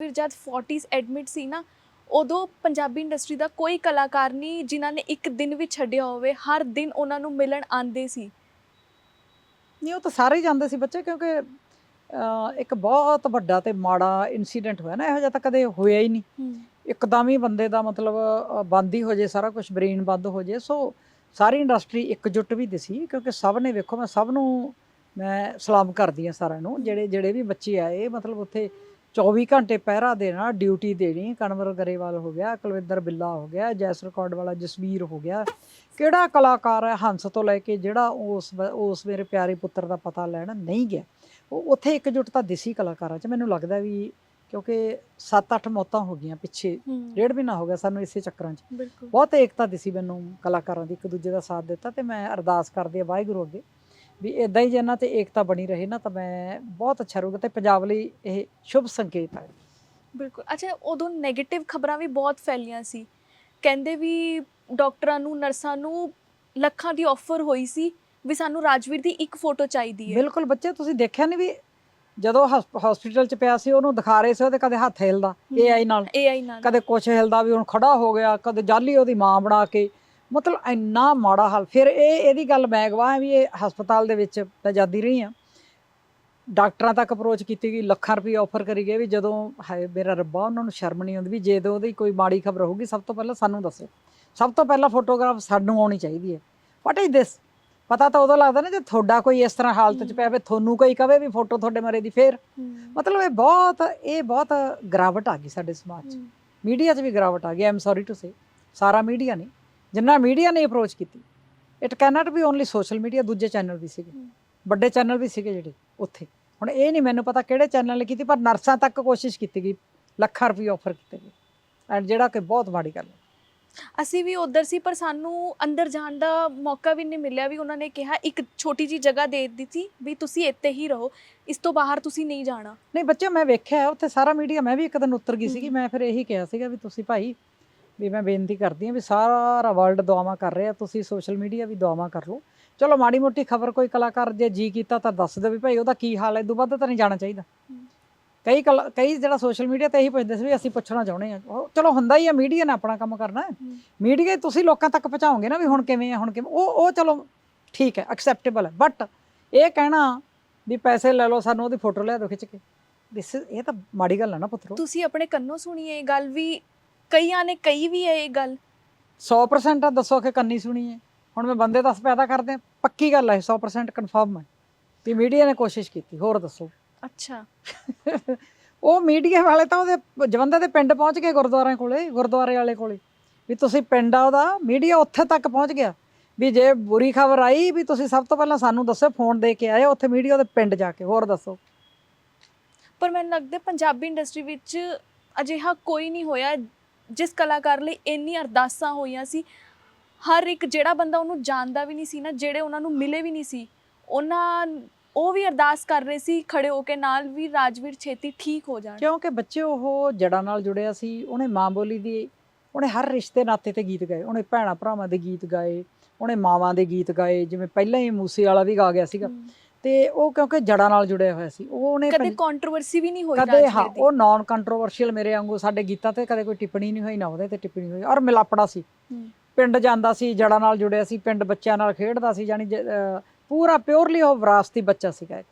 ਫਿਰ ਜਦ 40s admit ਸੀ ਨਾ ਉਦੋਂ ਪੰਜਾਬੀ ਇੰਡਸਟਰੀ ਦਾ ਕੋਈ ਕਲਾਕਾਰ ਨਹੀਂ ਜਿਨ੍ਹਾਂ ਨੇ ਇੱਕ ਦਿਨ ਵੀ ਛੱਡਿਆ ਹੋਵੇ ਹਰ ਦਿਨ ਉਹਨਾਂ ਨੂੰ ਮਿਲਣ ਆਉਂਦੇ ਸੀ। ਨਹੀਂ ਉਹ ਤਾਂ ਸਾਰੇ ਹੀ ਜਾਂਦੇ ਸੀ ਬੱਚੇ ਕਿਉਂਕਿ ਅਹ, ਇੱਕ ਬਹੁਤ ਵੱਡਾ ਤੇ ਮਾੜਾ ਇਨਸੀਡੈਂਟ ਹੋਇਆ ਨਾ ਇਹੋ ਜਿਹਾ ਤਾਂ ਕਦੇ ਹੋਇਆ ਹੀ ਨਹੀਂ। ਇੱਕਦਮ ਹੀ ਬੰਦੇ ਦਾ ਮਤਲਬ ਬੰਦ ਹੀ ਹੋ ਜੇ ਸਾਰਾ ਕੁਝ ਬ੍ਰੇਨ ਬੰਦ ਹੋ ਜੇ ਸੋ ਸਾਰੀ ਇੰਡਸਟਰੀ ਇਕਜੁੱਟ ਵੀ ਦਿਸੀ ਕਿਉਂਕਿ ਸਭ ਨੇ ਵੇਖੋ ਮੈਂ ਸਭ ਨੂੰ ਮੈਂ ਸਲਾਮ ਕਰਦੀ ਹਾਂ ਸਾਰਿਆਂ ਨੂੰ ਜਿਹੜੇ ਜਿਹੜੇ ਵੀ ਬੱਚੇ ਆਏ ਮਤਲਬ ਉੱਥੇ 24 ਘੰਟੇ ਪਹਿਰਾ ਦੇਣਾ ਡਿਊਟੀ ਦੇਣੀ ਕਨਵਰ ਗਰੇਵਾਲ ਹੋ ਗਿਆ ਕੁਲਵਿੰਦਰ ਬਿੱਲਾ ਹੋ ਗਿਆ ਜੈਸ ਰਿਕਾਰਡ ਵਾਲਾ ਜਸਵੀਰ ਹੋ ਗਿਆ। ਕਿਹੜਾ ਕਲਾਕਾਰ ਹੈ ਹੰਸ ਤੋਂ ਲੈ ਕੇ ਜਿਹੜਾ ਉਸ ਉਸ ਮੇਰੇ ਪਿਆਰੇ ਪੁੱਤਰ ਦਾ ਪਤਾ ਲੈਣ ਨਹੀਂ ਗਿਆ? ਉਹ ਉੱਥੇ ਇਕਜੁੱਟਤਾ ਦਿਸੀ ਕਲਾਕਾਰਾਂ 'ਚ ਮੈਨੂੰ ਲੱਗਦਾ ਵੀ ਕਿਉਂਕਿ 7-8 ਮੌਤਾਂ ਹੋ ਗਈਆਂ ਪਿੱਛੇ ਡੇਢ ਮਹੀਨਾ ਹੋ ਗਿਆ ਸਾਨੂੰ ਇਸੇ ਚੱਕਰਾਂ 'ਚ। ਬਹੁਤ ਏਕਤਾ ਦਿਸੀ ਮੈਨੂੰ ਕਲਾਕਾਰਾਂ ਦੀ ਇੱਕ ਦੂਜੇ ਦਾ ਸਾਥ ਦਿੱਤਾ ਤੇ ਮੈਂ ਅਰਦਾਸ ਕਰਦੀ ਆ ਵਾਹਿਗੁਰੂ ਅੱਗੇ। ਵੀ ਇਦਾਂ ਹੀ ਜੇ ਇਹਨਾਂ ਤੇ ਏਕਤਾ ਬਣੀ ਰਹੇ ਨਾ ਤਾਂ ਮੈਂ ਬਹੁਤ ਅੱਛਾ ਰਹੂਗਾ ਤੇ ਪੰਜਾਬ ਲਈ ਇਹ ਸ਼ੁਭ ਸੰਕੇਤ ਹੈ। ਬਿਲਕੁਲ। ਅੱਛਾ ਉਦੋਂ 네ਗੇਟਿਵ ਖਬਰਾਂ ਵੀ ਬਹੁਤ ਫੈਲੀਆਂ ਸੀ। ਕਹਿੰਦੇ ਵੀ ਡਾਕਟਰਾਂ ਨੂੰ ਨਰਸਾਂ ਨੂੰ ਲੱਖਾਂ ਦੀ ਆਫਰ ਹੋਈ ਸੀ ਵੀ ਸਾਨੂੰ ਰਾਜਵੀਰ ਦੀ ਇੱਕ ਫੋਟੋ ਚਾਹੀਦੀ ਹੈ। ਬਿਲਕੁਲ ਬੱਚੇ ਤੁਸੀਂ ਦੇਖਿਆ ਨਹੀਂ ਵੀ ਜਦੋਂ ਹਸਪੀਟਲ 'ਚ ਪਿਆ ਸੀ ਉਹਨੂੰ ਦਿਖਾ ਰਹੇ ਸੀ ਉਹਦੇ ਕਦੇ ਹੱਥ ਹਿਲਦਾ। ਏਆਈ ਨਾਲ। ਏਆਈ ਨਾਲ। ਕਦੇ ਕੁਛ ਹਿਲਦਾ ਵੀ ਹੁਣ ਖੜਾ ਹੋ ਗਿਆ ਕਦੇ ਜਾਲੀ ਉਹਦੀ ਮਾਂ ਬਣਾ ਕੇ। ਮਤਲਬ ਇੰਨਾ ਮਾੜਾ ਹਾਲ ਫਿਰ ਇਹ ਇਹਦੀ ਗੱਲ ਮੈਂ ਗਵਾਹ ਵੀ ਇਹ ਹਸਪਤਾਲ ਦੇ ਵਿੱਚ ਮੈਂ ਜਾਂਦੀ ਰਹੀ ਹਾਂ। ਡਾਕਟਰਾਂ ਤੱਕ ਅਪਰੋਚ ਕੀਤੀ ਗਈ ਲੱਖਾਂ ਰੁਪਏ ਆਫਰ ਕਰੀ ਗਏ ਵੀ ਜਦੋਂ ਹਾਏ ਮੇਰਾ ਰੱਬਾ ਉਹਨਾਂ ਨੂੰ ਸ਼ਰਮ ਨਹੀਂ ਆਉਂਦੀ ਵੀ ਜੇ ਤੋਂ ਉਹਦੀ ਕੋਈ ਮਾੜੀ ਖਬਰ ਹੋਊਗੀ ਸਭ ਤੋਂ ਪਹਿਲਾਂ ਸਾਨੂੰ ਦੱਸੋ। ਸਭ ਤੋਂ ਪਹਿਲਾਂ ਫੋਟੋਗ੍ਰਾਫ ਸਾਨੂੰ ਆਉਣੀ ਚਾਹੀਦੀ ਹੈ। ਵਾਟ ਇਜ਼ ਦਿਸ ਪਤਾ ਤਾਂ ਉਦੋਂ ਲੱਗਦਾ ਨਾ ਜੇ ਤੁਹਾਡਾ ਕੋਈ ਇਸ ਤਰ੍ਹਾਂ ਹਾਲਤ 'ਚ ਪਿਆ ਵੇ ਤੁਹਾਨੂੰ ਕੋਈ ਕਵੇ ਵੀ ਫੋਟੋ ਤੁਹਾਡੇ ਮਰੇ ਦੀ ਫੇਰ ਮਤਲਬ ਇਹ ਬਹੁਤ ਇਹ ਬਹੁਤ ਗਰਾਵਟ ਆ ਗਈ ਸਾਡੇ ਸਮਾਜ 'ਚ। ਮੀਡੀਆ 'ਚ ਵੀ ਗਿਰਾਵਟ ਆ ਗਈ ਆਮ ਸੌਰੀ ਟੂ ਸੇ ਸਾਰਾ ਮੀਡੀਆ ਨਹੀਂ ਜਿੰਨਾ ਮੀਡੀਆ ਨੇ ਅਪਰੋਚ ਕੀਤੀ it can't be only social media ਦੂਜੇ ਚੈਨਲ ਵੀ ਸੀਗੇ। ਵੱਡੇ ਚੈਨਲ ਵੀ ਸੀਗੇ ਜਿਹੜੇ ਉੱਥੇ। ਹੁਣ ਇਹ ਨਹੀਂ ਮੈਨੂੰ ਪਤਾ ਕਿਹੜੇ ਚੈਨਲ ਨੇ ਕੀਤੀ ਪਰ ਨਰਸਾਂ ਤੱਕ ਕੋਸ਼ਿਸ਼ ਕੀਤੀ ਗਈ ਲੱਖਾਂ ਰੁਪਏ ਆਫਰ ਕੀਤੇ ਗਏ। ਐਂਡ ਜਿਹੜਾ ਕਿ ਬਹੁਤ ਮਾੜੀ ਗੱਲ ਹੈ। ਅਸੀਂ ਵੀ ਉਧਰ ਸੀ ਪਰ ਸਾਨੂੰ ਅੰਦਰ ਜਾਣ ਦਾ ਮੌਕਾ ਵੀ ਨਹੀਂ ਮਿਲਿਆ। ਵੀ ਉਹਨਾਂ ਨੇ ਕਿਹਾ ਇੱਕ ਛੋਟੀ ਜੀ ਜਗ੍ਹਾ ਦੇ ਦਿੱਤੀ ਵੀ ਤੁਸੀਂ ਇੱਥੇ ਹੀ ਰਹੋ ਇਸ ਤੋਂ ਬਾਹਰ ਤੁਸੀਂ ਨਹੀਂ ਜਾਣਾ। ਨਹੀਂ ਬੱਚੇ ਮੈਂ ਵੇਖਿਆ ਉੱਥੇ ਸਾਰਾ ਮੀਡੀਆ ਮੈਂ ਵੀ ਇੱਕ ਦਿਨ ਉਤਰ ਗਈ ਸੀਗੀ। ਮੈਂ ਫਿਰ ਇਹੀ ਕਿਹਾ ਸੀਗਾ ਵੀ ਤੁਸੀਂ ਭਾਈ ਵੀ ਮੈਂ ਬੇਨਤੀ ਕਰਦੀ ਹਾਂ ਵੀ ਸਾਰਾ ਵਰਲਡ ਦੁਆਵਾਂ ਕਰ ਰਿਹਾ ਤੁਸੀਂ ਸੋਸ਼ਲ ਮੀਡੀਆ ਵੀ ਦੁਆਵਾਂ ਕਰ ਲਓ। ਚਲੋ ਮਾੜੀ ਮੋਟੀ ਖਬਰ ਕੋਈ ਕਲਾਕਾਰ ਜੇ ਜੀ ਕੀਤਾ ਤਾਂ ਦੱਸ ਦਿਓ ਵੀ ਭਾਈ ਉਹਦਾ ਕੀ ਹਾਲ ਹੈ ਇਦੋਂ ਵੱਧ ਤਾਂ ਨਹੀਂ ਜਾਣਾ ਚਾਹੀਦਾ। ਕਈ ਕਈ ਜਿਹੜਾ ਸੋਸ਼ਲ ਮੀਡੀਆ ਤੇ ਇਹੀ ਪੁੱਛਦੇ ਸੀ ਵੀ ਅਸੀਂ ਪੁੱਛਣਾ ਚਾਹੁੰਦੇ ਉਹ ਚਲੋ ਹੁੰਦਾ ਹੀ ਆ ਮੀਡੀਆ ਨੇ ਆਪਣਾ ਕੰਮ ਕਰਨਾ ਹੈ। ਮੀਡੀਆ ਤੁਸੀਂ ਲੋਕਾਂ ਤੱਕ ਪਹੁੰਚਾਓਗੇ ਨਾ ਵੀ ਹੁਣ ਕਿਵੇਂ ਆ ਹੁਣ ਕਿਵੇਂ ਉਹ ਉਹ ਚਲੋ ਠੀਕ ਹੈ ਐਕਸੈਪਟੇਬਲ ਹੈ। ਬਟ ਇਹ ਕਹਿਣਾ ਵੀ ਪੈਸੇ ਲੈ ਲਓ ਸਾਨੂੰ ਉਹਦੀ ਫੋਟੋ ਲਿਆ ਦਿਓ ਖਿੱਚ ਕੇ। ਦਿਸ ਇਹ ਤਾਂ ਮਾੜੀ ਗੱਲ ਹੈ ਨਾ ਪੁੱਤਰੋ। ਤੁਸੀਂ ਆਪਣੇ ਕੰਨੋਂ ਸੁਣੀ ਇਹ ਗੱਲ ਵੀ ਕਈਆਂ ਨੇ ਕਹੀ ਵੀ ਹੈ ਇਹ ਗੱਲ। 100% ਆ ਦੱਸੋ ਕਿ ਕੰਨੀ ਸੁਣੀ ਹੈ। ਹੁਣ ਮੈਂ ਬੰਦੇ ਦੱਸ ਪੈਦਾ ਕਰਦੇ ਹਾਂ, ਪੱਕੀ ਗੱਲ ਹੈ 100% ਕਨਫਰਮ ਹੈ ਵੀ ਮੀਡੀਆ ਨੇ ਕੋਸ਼ਿਸ਼ ਕੀਤੀ ਹੋਰ ਦੱਸੋ। ਅੱਛਾ। ਉਹ ਮੀਡੀਆ ਵਾਲੇ ਤਾਂ ਉਹਦੇ ਜਵੰਦੇ ਦੇ ਪਿੰਡ ਪਹੁੰਚ ਗਏ ਗੁਰਦੁਆਰਿਆਂ ਕੋਲੇ ਗੁਰਦੁਆਰੇ ਵਾਲੇ ਕੋਲੇ। ਵੀ ਤੁਸੀਂ ਪਿੰਡ ਆ ਉਹਦਾ ਮੀਡੀਆ ਉੱਥੇ ਤੱਕ ਪਹੁੰਚ ਗਿਆ। ਵੀ ਜੇ ਬੁਰੀ ਖਬਰ ਆਈ ਵੀ ਤੁਸੀਂ ਸਭ ਤੋਂ ਪਹਿਲਾਂ ਸਾਨੂੰ ਦੱਸੋ ਫੋਨ ਦੇ ਕੇ ਆਏ ਉੱਥੇ ਮੀਡੀਆ ਦੇ ਪਿੰਡ ਜਾ ਕੇ ਹੋਰ ਦੱਸੋ। ਪਰ ਮੈਨੂੰ ਲੱਗਦਾ ਪੰਜਾਬੀ ਇੰਡਸਟਰੀ ਵਿੱਚ ਅਜਿਹਾ ਕੋਈ ਨਹੀਂ ਹੋਇਆ ਜਿਸ ਕਲਾਕਾਰ ਲਈ ਇੰਨੀ ਅਰਦਾਸਾਂ ਹੋਈਆਂ ਸੀ ਹਰ ਇੱਕ ਜਿਹੜਾ ਬੰਦਾ ਉਹਨੂੰ ਜਾਣਦਾ ਵੀ ਨਹੀਂ ਸੀ ਨਾ ਜਿਹੜੇ ਉਹਨਾਂ ਨੂੰ ਮਿਲੇ ਵੀ ਨਹੀਂ ਸੀ ਉਹਨਾਂ ਉਹ ਵੀ ਅਰਦਾਸ ਕਰ ਰਹੇ ਸੀ ਖੜੇ ਹੋ ਕੇ ਨਾਲ ਵੀ ਰਾਜਵੀਰ ਛੇਤੀ ਠੀਕ ਹੋ ਜਾਣ। ਕਿਉਂਕਿ ਬੱਚੇ ਉਹ ਜੜਾਂ ਨਾਲ ਜੁੜਿਆ ਸੀ ਉਹਨੇ ਮਾਂ ਬੋਲੀ ਦੀ ਉਹਨੇ ਹਰ ਰਿਸ਼ਤੇ ਨਾਤੇ ਤੇ ਗੀਤ ਗਾਏ ਉਹਨੇ ਭੈਣਾ ਭਰਾਵਾਂ ਦੇ ਗੀਤ ਗਾਏ ਉਹਨੇ ਮਾਵਾਂ ਦੇ ਗੀਤ ਗਾਏ ਜਿਵੇਂ ਪਹਿਲਾਂ ਹੀ ਮੂਸੇ ਵਾਲਾ ਵੀ ਗਾ ਗਿਆ ਸੀਗਾ। ਤੇ ਉਹ ਕਿਉਂਕਿ ਜੜਾਂ ਨਾਲ ਜੁੜਿਆ ਹੋਇਆ ਸੀ ਉਹ ਉਹਨੇ ਕਦੇ ਕੰਟਰੋਵਰਸੀ ਵੀ ਨਹੀਂ ਹੋਈ ਕਦੇ ਹਾਂ ਉਹ ਨਾਨ ਕੰਟਰੋਵਰਸ਼ੀਅਲ ਮੇਰੇ ਵਾਂਗੂ ਸਾਡੇ ਗੀਤਾਂ ਤੇ ਕਦੇ ਕੋਈ ਟਿੱਪਣੀ ਨਹੀਂ ਹੋਈ ਨਾ ਉਹਦੇ ਤੇ ਟਿੱਪਣੀ ਹੋਈ ਔਰ ਮਿਲਾਪੜਾ ਸੀ। ਪਿੰਡ ਜਾਂਦਾ ਸੀ ਜੜਾਂ ਨਾਲ ਜੁੜਿਆ ਸੀ ਪਿੰਡ ਬੱਚਿਆਂ ਨਾਲ ਖੇਡਦਾ ਸੀ ਅਹ ਪੂਰਾ ਪਿਓਰਲੀ ਉਹ ਵਿਰਾਸਤੀ ਬੱਚਾ ਸੀਗਾ ਇੱਕ।